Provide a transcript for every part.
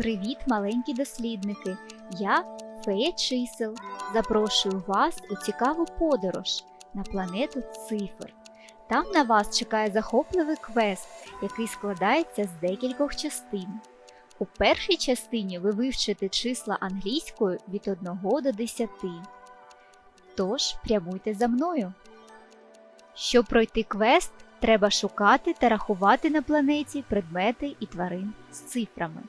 Привіт, маленькі дослідники! Я Фея Чисел. Запрошую вас у цікаву подорож на планету Цифр. Там на вас чекає захопливий квест, який складається з декількох частин. У першій частині ви вивчите числа англійською від 1 до 10. Тож прямуйте за мною. Щоб пройти квест, треба шукати та рахувати на планеті предмети і тварин з цифрами.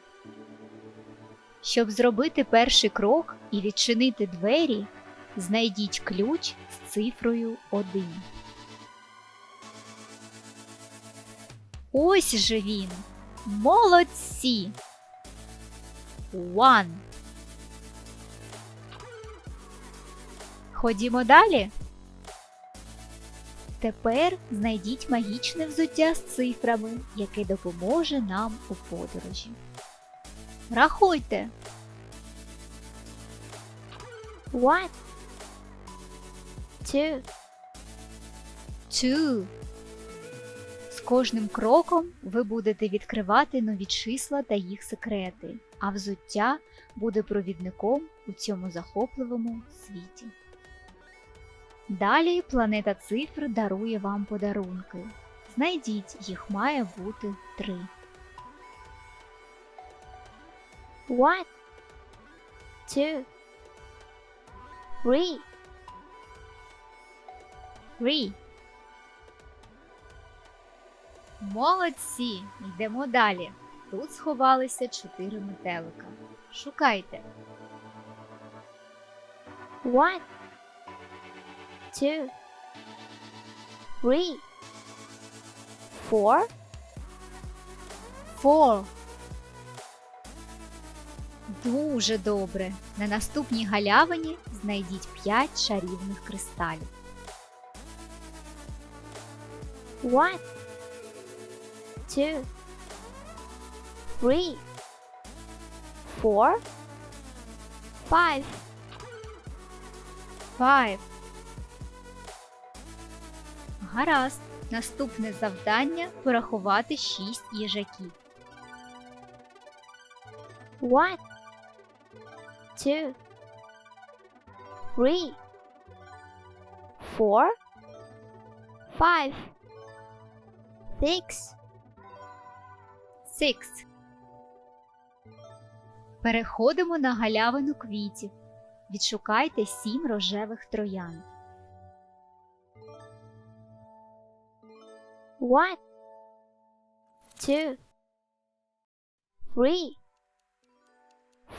Щоб зробити перший крок і відчинити двері, знайдіть ключ з цифрою 1. Ось же він. Молодці. One. Ходімо далі. Тепер знайдіть магічне взуття з цифрами, яке допоможе нам у подорожі. Рахуйте. One, two, Two. З кожним кроком ви будете відкривати нові числа та їх секрети, а взуття буде провідником у цьому захопливому світі. Далі планета цифр дарує вам подарунки. Знайдіть, їх має бути три. One, two, three, Three. Молодці! Йдемо далі. Тут сховалися чотири метелика. Шукайте. one, two, three, four, Four. Дуже добре. На наступній галявині знайдіть 5 чарівних кристалів. one, two, three, four, five, Five. Гаразд. Наступне завдання порахувати 6 їжаків. one, two, three, four, five, six, Six. Переходимо на галявину квітів. Відшукайте сім рожевих троянд. one, two, three,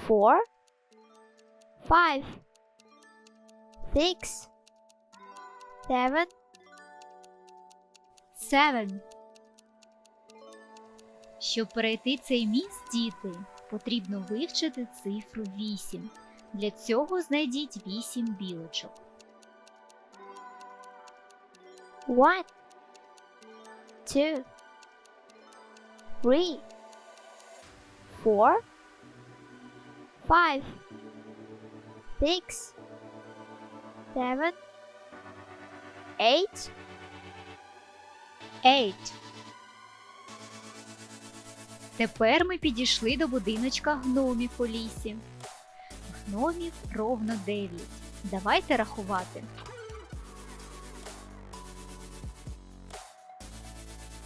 four, five, six, seven, Seven. Щоб перейти цей міст, діти, потрібно вивчити цифру 8. Для цього знайдіть 8 білочок. one, two, three, four, five, six, seven, eight, Eight. Тепер ми підійшли до будиночка гномів у лісі. Гномів ровно 9. Давайте рахувати.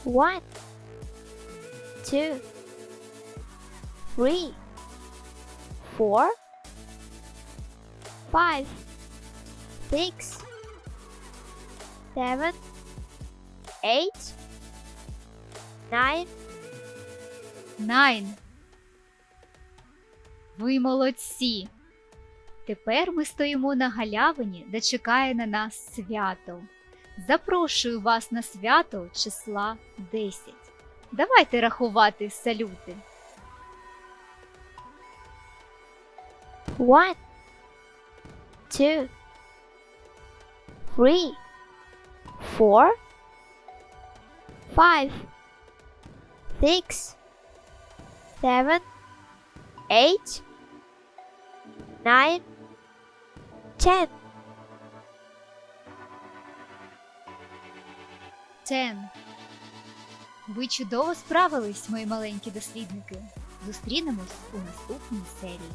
one, two, three, four, five, six, seven, eight, nine, Nine. Ви молодці. Тепер ми стоїмо на галявині, де чекає на нас свято. Запрошую вас на свято числа 10. Давайте рахувати салюти. one, two, three, four, five, six, seven, eight, nine, ten. Ten. Ви чудово справились, мої маленькі дослідники. Зустрінемось у наступній серії.